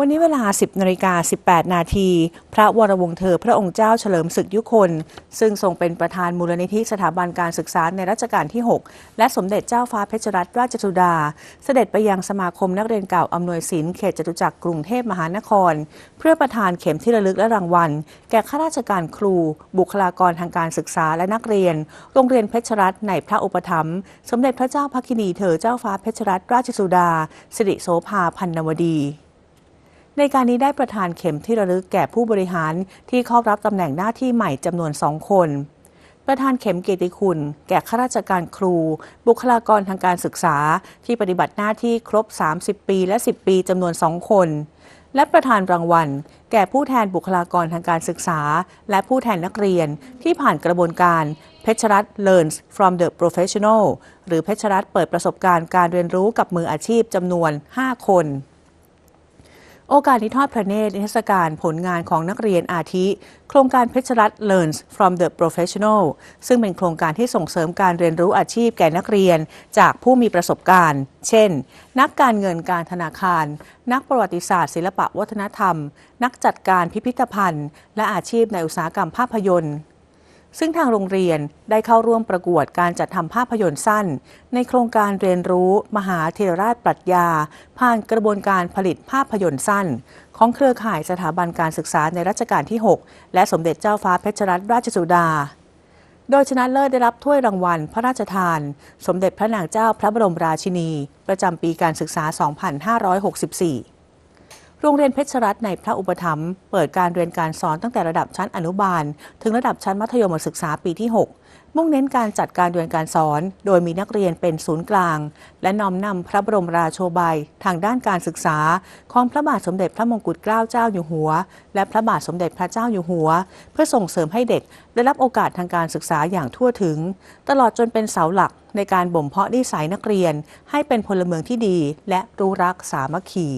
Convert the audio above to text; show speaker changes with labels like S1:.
S1: วันนี้เวลา 10นาฬิกา18 นาที พระวรวงเธอพระองค์เจ้าเฉลิมศึกยุคน ซึ่งทรงเป็นประธานมูลนิธิสถาบันการศึกษาในรัชกาลที่ 6 และสมเด็จเจ้าฟ้าเพชรรัตนราชสุดา เสด็จไปยังสมาคมนักเรียนเก่าอำนวยสินเขตจตุจักรกรุงเทพมหานคร เพื่อประทานเข็มที่ระลึกและรางวัล แก่ข้าราชการครู บุคลากรทางการศึกษาและนักเรียน โรงเรียนเพชรรัตน์ในพระอุปถัมภ์สมเด็จพระเจ้าพระคินีเธอเจ้าฟ้าเพชรรัตนราชสุดา สิริโสภาพันนวดี ในการนี้ได้ประทานเข็มที่ระลึกแก่ผู้บริหารที่เข้ารับตำแหน่งหน้าที่ใหม่จำนวนสองคน ประธานเข็มเกียรติคุณ แก่ข้าราชการครู บุคลากรทางการศึกษา ที่ปฏิบัติหน้าที่ครบ 30 ปีและ 10 ปีจำนวน2คน และประธานรางวัล แก่ผู้แทนบุคลากรทางการศึกษา และผู้แทนนักเรียนที่ผ่านกระบวนการเพชรรัตน์ learns from the professional หรือเพชรรัตน์เปิดประสบการณ์การเรียนรู้กับมืออาชีพจำนวน 5 คน โอกาสนี้ทอดพระเนตรนิทรรศการผลงานของนักเรียนอาทิ โครงการเพชรรัตน์ Learns from the Professional ซึ่งเป็นโครงการที่ส่งเสริมการเรียนรู้อาชีพแก่นักเรียนจากผู้มีประสบการณ์ เช่น นักการเงินการธนาคาร นักประวัติศาสตร์ ศิลปะวัฒนธรรม นักจัดการพิพิธภัณฑ์ และอาชีพในอุตสาหกรรมภาพยนตร์ ซึ่งทางโรงเรียนได้เข้าร่วมประกวดการจัดทำภาพยนตร์สั้น ในโครงการเรียนรู้มหาเทรราชปรัชญา ผ่านกระบวนการผลิตภาพยนตร์สั้น ของเครือข่ายสถาบันการศึกษาในรัชกาลที่ 6 และสมเด็จเจ้าฟ้าเพชรรัตนราชสุดา โดยชนะเลิศได้รับถ้วยรางวัล พระราชทาน สมเด็จพระนางเจ้าพระบรมราชินี ประจำปีการศึกษา 2564 โรงเรียนเพชรรัตน์ในพระอุปถัมภ์เปิดการเรียนการสอนตั้งแต่ระดับชั้นอนุบาล ถึงระดับชั้นมัธยมศึกษาปีที่ 6 มุ่งเน้นการจัดการเรียนการสอน โดยมีนักเรียนเป็นศูนย์กลาง และน้อมนำพระบรมราโชบายทางด้านการศึกษา ของพระบาทสมเด็จพระมงกุฎเกล้าเจ้าอยู่หัว และพระบาทสมเด็จพระเจ้าอยู่หัว เพื่อส่งเสริมให้เด็กได้รับโอกาสทางการศึกษาอย่างทั่วถึง ตลอดจนเป็นเสาหลักในการบ่มเพาะนิสัยนักเรียน ให้เป็นพลเมืองที่ดี และรู้รักสามัคคี